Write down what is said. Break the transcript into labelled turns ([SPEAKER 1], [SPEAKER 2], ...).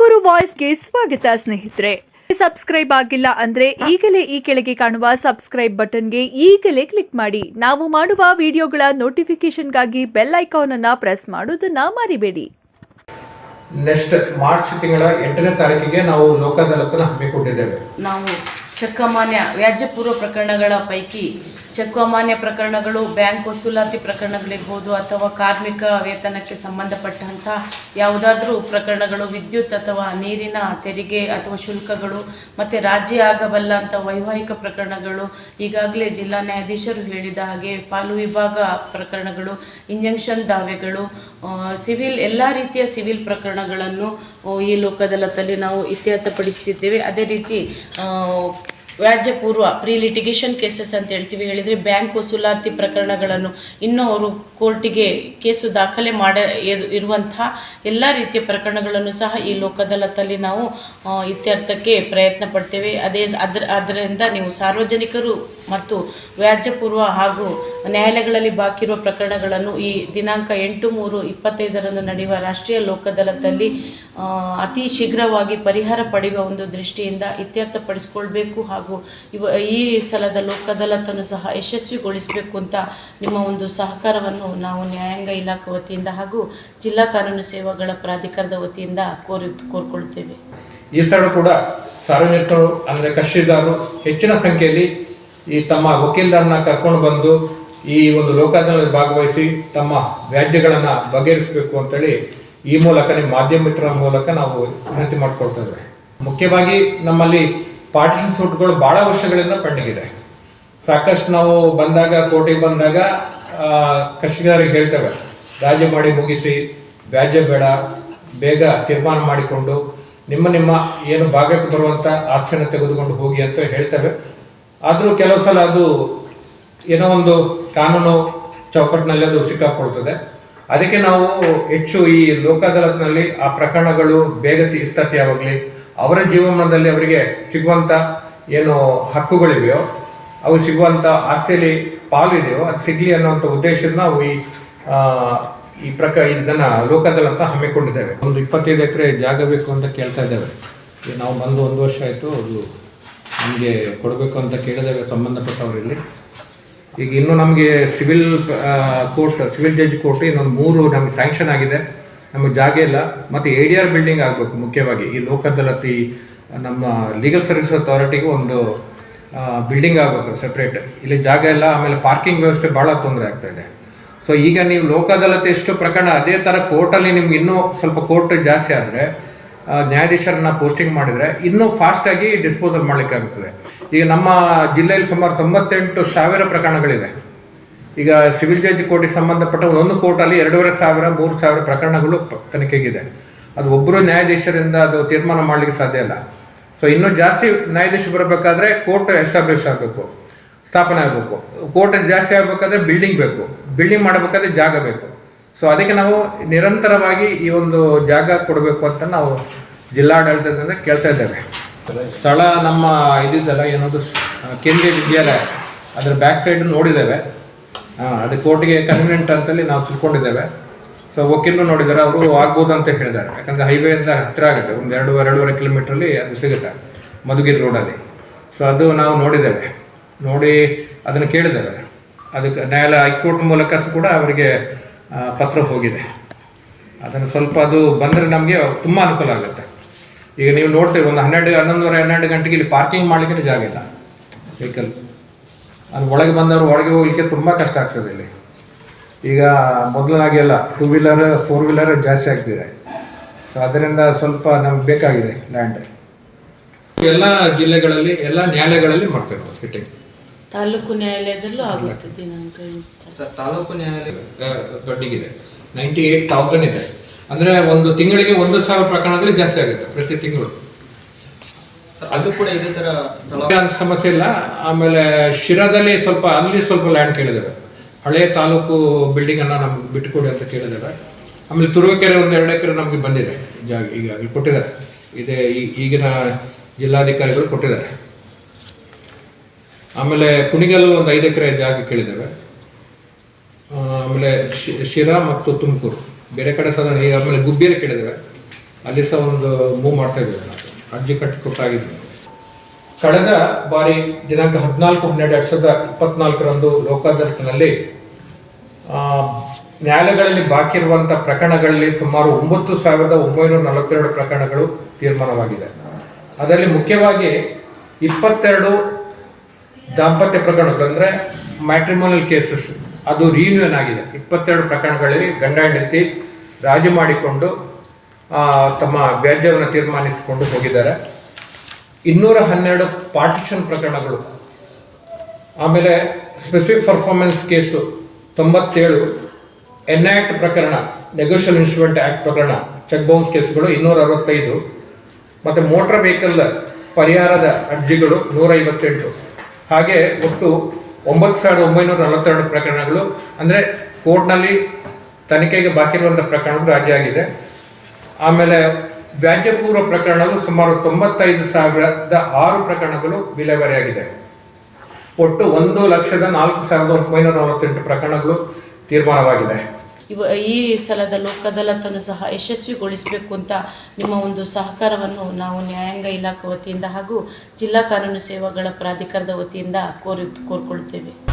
[SPEAKER 1] ತುಮಕೂರು ವಾಯ್ಸ್ಗೆ ಸ್ವಾಗತ ಸ್ನೇಹಿತರೆ. ಸಬ್ಸ್ಕ್ರೈಬ್ ಆಗಿಲ್ಲ ಅಂದ್ರೆ ಈಗಲೇ ಈ ಕೆಳಗೆ ಕಾಣುವ ಸಬ್ಸ್ಕ್ರೈಬ್ ಬಟನ್ಗೆ ಈಗಲೇ ಕ್ಲಿಕ್ ಮಾಡಿ. ನಾವು ಮಾಡುವ ವಿಡಿಯೋಗಳ ನೋಟಿಫಿಕೇಶನ್ಗಾಗಿ ಬೆಲ್ ಐಕಾನ್ ಅನ್ನ ಪ್ರೆಸ್ ಮಾಡೋದನ್ನ ಮರಿಬೇಡಿ.
[SPEAKER 2] ನೆಕ್ಸ್ಟ್ ಮಾರ್ಚ್ ತಿಂಗಳ ಎಂಟನೇ ತಾರೀಕಿಗೆ ನಾವು ಲೋಕ ಹಮ್ಮಿಕೊಂಡಿದ್ದೇವೆ.
[SPEAKER 3] ನಾವು ಚಕ್ಕಮಾನ್ಯ ವ್ಯಾಜ್ಯ ಪೂರ್ವ ಪ್ರಕರಣಗಳ ಪೈಕಿ ಚಕ್ಕಮಾನ್ಯ ಪ್ರಕರಣಗಳು, ಬ್ಯಾಂಕ್ ವಸೂಲಾತಿ ಪ್ರಕರಣಗಳಿರ್ಬೋದು ಅಥವಾ ಕಾರ್ಮಿಕ ವೇತನಕ್ಕೆ ಸಂಬಂಧಪಟ್ಟಂಥ ಯಾವುದಾದ್ರೂ ಪ್ರಕರಣಗಳು, ವಿದ್ಯುತ್ ಅಥವಾ ನೀರಿನ ತೆರಿಗೆ ಅಥವಾ ಶುಲ್ಕಗಳು, ಮತ್ತು ರಾಜಿ ಆಗಬಲ್ಲ ಅಂತ ವೈವಾಹಿಕ ಪ್ರಕರಣಗಳು, ಈಗಾಗಲೇ ಜಿಲ್ಲಾ ನ್ಯಾಯಾಧೀಶರು ಹೇಳಿದ ಹಾಗೆ ಪಾಲು ವಿಭಾಗ ಪ್ರಕರಣಗಳು, ಇಂಜೆಕ್ಷನ್ ದಾವೆಗಳು ಸಿವಿಲ್, ಎಲ್ಲ ರೀತಿಯ ಸಿವಿಲ್ ಪ್ರಕರಣಗಳನ್ನು ಈ ಲೋಕದಲ್ಲತ್ತಲ್ಲಿ ನಾವು ಇತ್ಯರ್ಥಪಡಿಸ್ತಿದ್ದೇವೆ. ಅದೇ ರೀತಿ ವ್ಯಾಜ್ಯ ಪೂರ್ವ ಪ್ರೀ ಲಿಟಿಗೇಷನ್ ಕೇಸಸ್ ಅಂತ ಹೇಳ್ತೀವಿ. ಹೇಳಿದರೆ ಬ್ಯಾಂಕ್ ವಸೂಲಾತಿ ಪ್ರಕರಣಗಳನ್ನು ಇನ್ನೂ ಅವರು ಕೋರ್ಟಿಗೆ ಕೇಸು ದಾಖಲೆ ಮಾಡ ಇರ್- ಇರುವಂತಹ ಎಲ್ಲ ರೀತಿಯ ಪ್ರಕರಣಗಳನ್ನು ಸಹ ಈ ಲೋಕದಲ್ಲತ್ತಲ್ಲಿ ನಾವು ಇತ್ಯರ್ಥಕ್ಕೆ ಪ್ರಯತ್ನ ಪಡ್ತೇವೆ. ಅದೇ ಅದರ ಅದರಿಂದ ನೀವು ಸಾರ್ವಜನಿಕರು ಮತ್ತು ವ್ಯಾಜ್ಯಪೂರ್ವ ಹಾಗೂ ನ್ಯಾಯಾಲಯಗಳಲ್ಲಿ ಬಾಕಿ ಇರುವ ಪ್ರಕರಣಗಳನ್ನು ಈ ದಿನಾಂಕ ಎಂಟು ಮೂರು ಇಪ್ಪತ್ತೈದರಂದು ನಡೆಯುವ ರಾಷ್ಟ್ರೀಯ ಲೋಕದಳದಲ್ಲಿ ಅತಿ ಶೀಘ್ರವಾಗಿ ಪರಿಹಾರ ಪಡೆಯುವ ಒಂದು ದೃಷ್ಟಿಯಿಂದ ಇತ್ಯರ್ಥಪಡಿಸಿಕೊಳ್ಬೇಕು ಹಾಗೂ ಇವ, ಈ ಸಲದ ಲೋಕದಳತನ್ನು ಸಹ ಯಶಸ್ವಿಗೊಳಿಸಬೇಕು ಅಂತ ನಿಮ್ಮ ಒಂದು ಸಹಕಾರವನ್ನು ನಾವು ನ್ಯಾಯಾಂಗ ಇಲಾಖೆ ವತಿಯಿಂದ ಹಾಗೂ ಜಿಲ್ಲಾ ಕಾನೂನು ಸೇವೆಗಳ ಪ್ರಾಧಿಕಾರದ ವತಿಯಿಂದ ಕೋರಿ, ಕೋರ್ಕೊಳ್ತೇವೆ.
[SPEAKER 2] ಈ ಸಲ ಕೂಡ ಸಾರ್ವಜನಿಕರು, ಅಂದರೆ ಕಕ್ಷಿದಾರರು ಹೆಚ್ಚಿನ ಸಂಖ್ಯೆಯಲ್ಲಿ ಈ ತಮ್ಮ ವಕೀಲರನ್ನ ಕರ್ಕೊಂಡು ಬಂದು ಈ ಒಂದು ಲೋಕಾದಲ್ಲಿ ಭಾಗವಹಿಸಿ ತಮ್ಮ ವ್ಯಾಜ್ಯಗಳನ್ನು ಬಗೆಹರಿಸಬೇಕು ಅಂತೇಳಿ ಈ ಮೂಲಕ ನಿಮ್ಮ ಮಾಧ್ಯಮ ಮಿತ್ರರ ಮೂಲಕ ನಾವು ವಿನಂತಿ ಮಾಡ್ಕೊಳ್ತಾ ಮುಖ್ಯವಾಗಿ ನಮ್ಮಲ್ಲಿ ಪಾರ್ಟಿಷನ್ ಸೂಟ್ಗಳು ಭಾಳ ವರ್ಷಗಳಿಂದ ಪಂಡಿಗಿದೆ ಸಾಕಷ್ಟು ನಾವು ಬಂದಾಗ ಕೋರ್ಟಿಗೆ ಬಂದಾಗ ಆ, ಕಕ್ಷಿಗಾರರಿಗೆ ಹೇಳ್ತೇವೆ ರಾಜ್ಯ ಮಾಡಿ ಮುಗಿಸಿ ವ್ಯಾಜ್ಯ ಬೇಡ ಬೇಗ ತೀರ್ಮಾನ ಮಾಡಿಕೊಂಡು ನಿಮ್ಮ ನಿಮ್ಮ ಏನು ಭಾಗಕ್ಕೆ ಬರುವಂಥ ಆಸ್ತಿಯನ್ನು ತೆಗೆದುಕೊಂಡು ಹೋಗಿ ಅಂತ ಹೇಳ್ತೇವೆ. ಆದರೂ ಕೆಲವು ಸಲ ಅದು ಏನೋ ಒಂದು ಕಾನೂನು ಚೌಕಟ್ಟಿನಲ್ಲಿ ಅದು ಸಿಕ್ಕಾಕೊಳ್ತದೆ ಅದಕ್ಕೆ ನಾವು ಹೆಚ್ಚು ಈ ಲೋಕ ಅದಾಲತ್ನಲ್ಲಿ ಆ ಪ್ರಕರಣಗಳು ಬೇಗ ಆಗಲಿ ಅವರ ಜೀವನದಲ್ಲಿ ಅವರಿಗೆ ಸಿಗುವಂಥ ಏನು ಹಕ್ಕುಗಳಿವೆಯೋ, ಅವು ಸಿಗುವಂಥ ಆಸ್ತಿಯಲ್ಲಿ ಪಾಲು ಇದೆಯೋ ಅದು ಸಿಗಲಿ ಅನ್ನೋಂಥ ಉದ್ದೇಶದ ನಾವು ಈ ಈ ಪ್ರಕ ಇದನ್ನು ಲೋಕದಲ್ಲಂತ ಹಮ್ಮಿಕೊಂಡಿದ್ದೇವೆ. ಒಂದು ಇಪ್ಪತ್ತೈದು ಎಕರೆ ಜಾಗ ಬೇಕು ಅಂತ ಕೇಳ್ತಾ ಇದ್ದೇವೆ. ನಾವು ಬಂದು ಒಂದು ವರ್ಷ ಆಯಿತು, ಅದು ನಮಗೆ ಕೊಡಬೇಕು ಅಂತ ಕೇಳಿದಾಗ ಸಂಬಂಧಪಟ್ಟವರಲ್ಲಿ ಈಗ ಇನ್ನು ನಮಗೆ civil court civil judge court ಇನ್ನೊಂದು ಮೂರು ನಮಗೆ ಸ್ಯಾಂಕ್ಷನ್ ಆಗಿದೆ. ನಮಗೆ ಜಾಗ ಇಲ್ಲ. ಮತ್ತು ಎ ಡಿ ಆರ್ ಬಿಲ್ಡಿಂಗ್ ಆಗಬೇಕು ಮುಖ್ಯವಾಗಿ. ಈ ಲೋಕ ನಮ್ಮ ಲೀಗಲ್ ಸರ್ವಿಸ್ ಅಥಾರಿಟಿಗೆ ಒಂದು ಬಿಲ್ಡಿಂಗ್ ಆಗಬೇಕು ಸಪ್ರೇಟ್ ಇಲ್ಲಿ ಜಾಗ ಇಲ್ಲ, ಆಮೇಲೆ ಪಾರ್ಕಿಂಗ್ ವ್ಯವಸ್ಥೆ ಭಾಳ ತೊಂದರೆ ಆಗ್ತಾ ಇದೆ. ಸೊ ಈಗ ನೀವು ಲೋಕ ಅದಾಲತ್ ಎಷ್ಟು ಪ್ರಕರಣ, ಅದೇ ಥರ ಕೋರ್ಟಲ್ಲಿ ನಿಮ್ಗೆ ಇನ್ನೂ ಸ್ವಲ್ಪ ಕೋರ್ಟ್ ಜಾಸ್ತಿ ಆದರೆ ನ್ಯಾಯಾಧೀಶರನ್ನ ಪೋಸ್ಟಿಂಗ್ ಮಾಡಿದರೆ ಇನ್ನೂ ಫಾಸ್ಟಾಗಿ ಡಿಸ್ಪೋಸಲ್ ಮಾಡಲಿಕ್ಕಾಗುತ್ತದೆ ಈಗ ನಮ್ಮ ಜಿಲ್ಲೆಯಲ್ಲಿ ಸುಮಾರು ತೊಂಬತ್ತೆಂಟು ಸಾವಿರ ಪ್ರಕರಣಗಳಿವೆ. ಈಗ ಸಿವಿಲ್ ಜಡ್ಜ್ ಕೋರ್ಟಿಗೆ ಸಂಬಂಧಪಟ್ಟ ಒಂದೊಂದು ಕೋರ್ಟಲ್ಲಿ ಎರಡೂವರೆ ಸಾವಿರ, ಮೂರು ಸಾವಿರ ಪ್ರಕರಣಗಳು ತನಿಖೆಗಿದೆ. ಅದು ಒಬ್ಬರು ನ್ಯಾಯಾಧೀಶರಿಂದ ಅದು ತೀರ್ಮಾನ ಮಾಡಲಿಕ್ಕೆ ಸಾಧ್ಯ ಇಲ್ಲ. ಸೊ ಇನ್ನೂ ಜಾಸ್ತಿ ನ್ಯಾಯಾಧೀಶ ಬರಬೇಕಾದ್ರೆ ಕೋರ್ಟ್ ಎಸ್ಟಾಬ್ಲಿಷ್ ಆಗಬೇಕು, ಸ್ಥಾಪನೆ ಆಗಬೇಕು. ಕೋರ್ಟ್ ಜಾಸ್ತಿ ಆಗಬೇಕಾದ್ರೆ ಬಿಲ್ಡಿಂಗ್ ಬೇಕು, ಬಿಲ್ಡಿಂಗ್ ಮಾಡಬೇಕಾದ್ರೆ ಜಾಗ ಬೇಕು. ಸೊ ಅದಕ್ಕೆ ನಾವು ನಿರಂತರವಾಗಿ ಈ ಒಂದು ಜಾಗ ಕೊಡಬೇಕು ಅಂತ ನಾವು ಜಿಲ್ಲಾಡಳಿತದಿಂದ ಕೇಳ್ತಾ ಇದ್ದೇವೆ. ಸ್ಥಳ ನಮ್ಮ ಇದಿದ್ದಲ್ಲ, ಏನದು ಕೇಂದ್ರೀಯ ವಿದ್ಯಾಲಯ. ಅದರ ಬ್ಯಾಕ್ ಸೈಡ್ ನೋಡಿದ್ದೇವೆ. ಅದು ಕೋರ್ಟಿಗೆ ಕನ್ವೀನಿಯಂಟ್ ಅಂತೇಳಿ ನಾವು ತಿಳ್ಕೊಂಡಿದ್ದೇವೆ. ಸೊ ವಕೀಲರು ನೋಡಿದ್ದಾರೆ, ಅವರು ಆಗ್ಬೋದು ಅಂತ ಹೇಳಿದ್ದಾರೆ. ಯಾಕಂದರೆ ಹೈವೇಯಿಂದ ಹತ್ತಿರ ಆಗುತ್ತೆ. ಒಂದು ಎರಡು, ಎರಡೂವರೆ ಕಿಲೋಮೀಟ್ರಲ್ಲಿ ಅದು ಸಿಗುತ್ತೆ, ಮಧುಗಿರಿ ರೋಡಲ್ಲಿ ಸೊ ಅದು ನಾವು ನೋಡಿದ್ದೇವೆ. ನೋಡಿ ಅದನ್ನು ಕೇಳಿದ್ದೇವೆ. ಅದಕ್ಕೆ ನ್ಯಾಯಾಲಯ ಹೈಕೋರ್ಟ್ ಮೂಲಕ ಕೂಡ ಅವರಿಗೆ ಪತ್ರ ಹೋಗಿದೆ. ಅದನ್ನು ಸ್ವಲ್ಪ ಅದು ಬಂದರೆ ನಮಗೆ ತುಂಬ ಅನುಕೂಲ ಆಗುತ್ತೆ. ಈಗ ನೀವು ನೋಡ್ತೀವಿ ಒಂದು ಹನ್ನೆರಡು ಹನ್ನೊಂದುವರೆ ಹನ್ನೆರಡು ಗಂಟೆಗೆ ಇಲ್ಲಿ ಪಾರ್ಕಿಂಗ್ ಮಾಡಲಿಕ್ಕೆ ಜಾಗ ಇಲ್ಲ. ವೆಹಿಕಲ್ ಅಲ್ಲಿ ಒಳಗೆ ಬಂದವರು ಒಳಗೆ ಹೋಗ್ಲಿಕ್ಕೆ ತುಂಬ ಕಷ್ಟ ಆಗ್ತದೆ ಇಲ್ಲಿ. ಈಗ ಮೊದಲಾಗಿ ಎಲ್ಲ ಟೂ ವೀಲರ್ ಫೋರ್ ವೀಲರ್ ಜಾಸ್ತಿ ಆಗ್ತಿದೆ. ಸೊ ಅದರಿಂದ ಸ್ವಲ್ಪ ನಮ್ಗೆ ಬೇಕಾಗಿದೆ ಲ್ಯಾಂಡ್ ಎಲ್ಲ ಜಿಲ್ಲೆಗಳಲ್ಲಿ ಎಲ್ಲ ನ್ಯಾಯಾಲಯಗಳಲ್ಲಿ ಮಾಡ್ತೇವೆ ಫಿಟ್ಟಿಂಗ್
[SPEAKER 3] ತಾಲೂಕು ನ್ಯಾಯಾಲಯದಲ್ಲೂ ಆಗುತ್ತೆ
[SPEAKER 2] ಸರ್ ತಾಲೂಕು ನ್ಯಾಯಾಲಯ ದೊಡ್ಡಗಿದೆ. ನೈಂಟಿ ಏಟ್ ತೌಸಂಡ್ ಇದೆ. ಅಂದರೆ ಒಂದು ತಿಂಗಳಿಗೆ ಒಂದು ಸಾವಿರ ಪ್ರಕರಣಗಳು ಜಾಸ್ತಿ ಆಗುತ್ತೆ ಪ್ರತಿ ತಿಂಗಳು.
[SPEAKER 4] ಸರ್ ಅಲ್ಲೂ ಕೂಡ ಇದೇ ತರ ಸ್ಥಳ
[SPEAKER 2] ಸಮಸ್ಯೆ ಇಲ್ಲ. ಆಮೇಲೆ ಶಿರಾದಲ್ಲಿ ಸ್ವಲ್ಪ ಅಲ್ಲಿ ಸ್ವಲ್ಪ ಲ್ಯಾಂಡ್ ಕೇಳಿದ್ದೇವೆ. ಹಳೆಯ ತಾಲೂಕು ಬಿಲ್ಡಿಂಗ್ ಅನ್ನ ನಮ್ಗೆ ಬಿಟ್ಟುಕೊಡಿ ಅಂತ ಕೇಳಿದ್ದೇವೆ. ಆಮೇಲೆ ತುರುವೇಕೆರೆ ಒಂದು ಎರಡು ಎಕರೆ ನಮಗೆ ಬಂದಿದೆ. ಜಾಗ ಈಗಾಗಲೇ ಕೊಟ್ಟಿದ್ದಾರೆ. ಇದೇ ಈಗಿನ ಜಿಲ್ಲಾಧಿಕಾರಿಗಳು ಕೊಟ್ಟಿದ್ದಾರೆ. ಆಮೇಲೆ ಕುಣಿಗಲ್ ಒಂದು ಐದು ಎಕರೆ ಜಾಗ ಕೇಳಿದ್ದೇವೆ. ಆಮೇಲೆ ಶಿರಾ ಮತ್ತು ತುಮಕೂರು. ಬೇರೆ ಕಡೆ ಸಾಧಾರಣ ಈಗ ಆಮೇಲೆ ಗುಬ್ಬಿಯಲ್ಲಿ ಕೇಳಿದ್ದೇವೆ ಅಲ್ಲಿ ಸಹ ಒಂದು ಮೂವ್ ಮಾಡ್ತಾ ಇದ್ದೇವೆ ನಾನು ಅರ್ಜಿ ಕಟ್ಟಿಕೊಟ್ಟಾಗಿದ್ವಿ ಕಳೆದ ಬಾರಿ ದಿನಾಂಕ ಹದಿನಾಲ್ಕು, ಹನ್ನೆರಡು, ಎರಡು ಸಾವಿರದ ಇಪ್ಪತ್ನಾಲ್ಕರಂದು ಲೋಕಾದಾಲತ್ನಲ್ಲಿ ನ್ಯಾಯಾಲಯಗಳಲ್ಲಿ ಬಾಕಿ ಇರುವಂಥ ಪ್ರಕರಣಗಳಲ್ಲಿ ಸುಮಾರು ಒಂಬತ್ತು ಸಾವಿರದ ಒಂಬೈನೂರ ನಲವತ್ತೆರಡು ಪ್ರಕರಣಗಳು ತೀರ್ಮಾನವಾಗಿದೆ. ಅದರಲ್ಲಿ ಮುಖ್ಯವಾಗಿ ಇಪ್ಪತ್ತೆರಡು ದಾಂಪತ್ಯ ಪ್ರಕರಣಗಳು, ಅಂದರೆ ಮ್ಯಾಟ್ರಿಮೋನಲ್ ಕೇಸಸ್ ಅದು ರಿಯೂನಿಯನ್ ಆಗಿದೆ. ಇಪ್ಪತ್ತೆರಡು ಪ್ರಕರಣಗಳಲ್ಲಿ ಗಂಡ ಹೆಂಡತಿ ರಾಜಿ ಮಾಡಿಕೊಂಡು ತಮ್ಮ ವ್ಯಾಜ್ಯವನ್ನು ತೀರ್ಮಾನಿಸಿಕೊಂಡು ಹೋಗಿದ್ದಾರೆ. ಇನ್ನೂರ ಹನ್ನೆರಡು ಪಾರ್ಟಿಷನ್ ಪ್ರಕರಣಗಳು. ಆಮೇಲೆ ಸ್ಪೆಸಿಫಿಕ್ ಪರ್ಫಾರ್ಮೆನ್ಸ್ ಕೇಸು ತೊಂಬತ್ತೇಳು. ಎನ್ ಆ್ಯಕ್ಟ್ ಪ್ರಕರಣ ನೆಗೋಷಿಯಲ್ ಇನ್ಸ್ಟ್ರೂಮೆಂಟ್ ಆ್ಯಕ್ಟ್ ಪ್ರಕರಣ ಚೆಕ್ ಬೌನ್ಸ್ ಕೇಸ್ಗಳು ಇನ್ನೂರ ಅರವತ್ತೈದು. ಮತ್ತು ಮೋಟ್ರ್ ವೆಹಿಕಲ್ ಪರಿಹಾರದ ಅರ್ಜಿಗಳು ನೂರ ಐವತ್ತೆಂಟು. ಹಾಗೆ ಒಟ್ಟು ಒಂಬತ್ತು ಸಾವಿರದ ಒಂಬೈನೂರ ನಲವತ್ತೆರಡು ಪ್ರಕರಣಗಳು, ಅಂದರೆ ಕೋರ್ಟ್ನಲ್ಲಿ ತನಿಖೆಗೆ ಬಾಕಿ ಇರುವಂಥ ಪ್ರಕರಣಗಳು ರಾಜ್ಯ ಆಗಿದೆ. ಆಮೇಲೆ ವ್ಯಾಜ್ಯಪೂರ್ವ ಪ್ರಕರಣಗಳು ಸುಮಾರು ತೊಂಬತ್ತೈದು ಸಾವಿರದ ಆರು ಪ್ರಕರಣಗಳು ವಿಲೇವಾರಿಯಾಗಿದೆ ಒಟ್ಟು ಒಂದು ಲಕ್ಷದ ನಾಲ್ಕು ಸಾವಿರದ ಒಂಬೈನೂರ ನಲವತ್ತೆಂಟು ಪ್ರಕರಣಗಳು ತೀರ್ಮಾನವಾಗಿದೆ.
[SPEAKER 3] ಇವ ಈ ಸಲದ ಲೋಕ ಸಹ ಯಶಸ್ವಿಗೊಳಿಸಬೇಕು ಅಂತ ನಿಮ್ಮ ಒಂದು ಸಹಕಾರವನ್ನು ನಾವು ನ್ಯಾಯಾಂಗ ಇಲಾಖೆ ವತಿಯಿಂದ ಹಾಗೂ ಜಿಲ್ಲಾ ಕಾನೂನು ಸೇವೆಗಳ ಪ್ರಾಧಿಕಾರದ ವತಿಯಿಂದ ಕೋರಿ ಕೋರ್ಕೊಳ್ತೇವೆ.